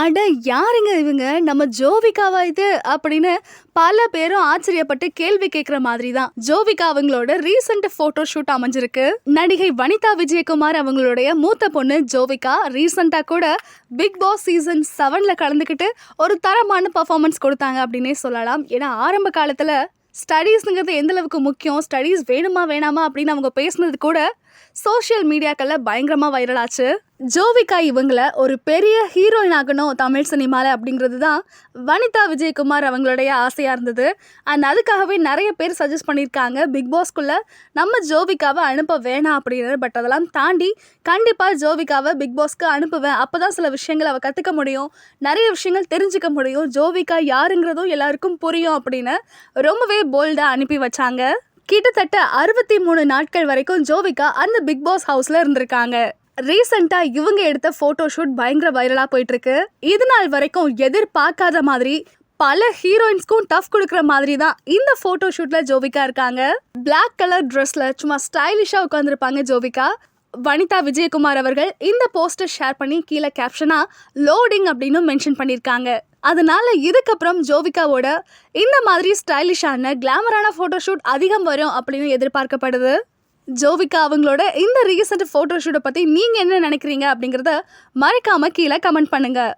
அட யாருங்க இவங்க? நம்ம ஜோவிகாவா இது? அப்படின்னு பல பேரும் ஆச்சரியப்பட்டு கேள்வி கேட்குற மாதிரி தான் ஜோவிகா அவங்களோட ரீசெண்ட் போட்டோ ஷூட் அமைஞ்சிருக்கு. நடிகை வனிதா விஜயகுமார் அவங்களுடைய மூத்த பொண்ணு ஜோவிகா ரீசெண்டா கூட பிக் பாஸ் சீசன் செவனில் கலந்துக்கிட்டு ஒரு தரமான பர்ஃபார்மன்ஸ் கொடுத்தாங்க அப்படின்னே சொல்லலாம். ஏன்னா ஆரம்ப காலத்தில் ஸ்டடீஸ்ங்கிறது எந்த அளவுக்கு முக்கியம் ஸ்டடீஸ் வேணுமா வேணாமா அப்படின்னு அவங்க பேசுனது கூட சோஷியல் மீடியாக்கள்ல பயங்கரமாக வைரல் ஆச்சு. ஜோவிகா இவங்களை ஒரு பெரிய ஹீரோயின் ஆகணும் தமிழ் சினிமாவில் அப்படிங்கிறது தான் வனிதா விஜயகுமார் அவங்களுடைய ஆசையாக இருந்தது. அண்ட் அதுக்காகவே நிறைய பேர் சஜஸ்ட் பண்ணியிருக்காங்க. பிக் பாஸ்க்குள்ள நம்ம ஜோவிகாவை அனுப்ப வேணாம் அப்படின்னு பட் அதெல்லாம் தாண்டி கண்டிப்பாக ஜோவிகாவை பிக் பாஸ்க்கு அனுப்புவேன். அப்பதான் சில விஷயங்கள் அவள் கற்றுக்க முடியும். நிறைய விஷயங்கள் தெரிஞ்சுக்க முடியும். ஜோவிகா யாருங்கிறதும் எல்லாருக்கும் புரியும் அப்படின்னு ரொம்பவே போல்டாக அனுப்பி வச்சாங்க. கிட்டத்தட்ட அறுபத்தி மூணு நாட்கள் வரைக்கும் ஜோவிகா அந்த பிக் பாஸ் ஹவுஸ்ல இருந்திருக்காங்க. ரீசெண்டா இவங்க எடுத்த போட்டோ ஷூட் பயங்கர வைரலா போயிட்டு இருக்கு இது நாள் வரைக்கும் எதிர்பார்க்காத மாதிரி பல ஹீரோயின்ஸ்க்கும் டஃப் கொடுக்குற மாதிரி தான் இந்த போட்டோ ஷூட்ல ஜோவிகா இருக்காங்க. பிளாக் கலர் ட்ரெஸ்ல சும்மா ஸ்டைலிஷா உட்காந்துருப்பாங்க ஜோவிகா. வனிதா விஜயகுமார் அவர்கள் இந்த போஸ்டர் ஷேர் பண்ணி கீழே கேப்ஷனா லோடிங் அப்படின்னு மென்ஷன் பண்ணியிருக்காங்க. அதனால இதுக்கப்புறம் ஜோவிகாவோட இந்த மாதிரி ஸ்டைலிஷான கிளாமரான ஃபோட்டோஷூட் அதிகம் வரும் அப்படின்னு எதிர்பார்க்கப்படுது. ஜோவிகா அவங்களோட இந்த ரீசெண்ட் ஃபோட்டோஷூட்டை பற்றி நீங்கள் என்ன நினைக்கிறீங்க அப்படிங்கிறத மறக்காமல் கீழே கமெண்ட் பண்ணுங்கள்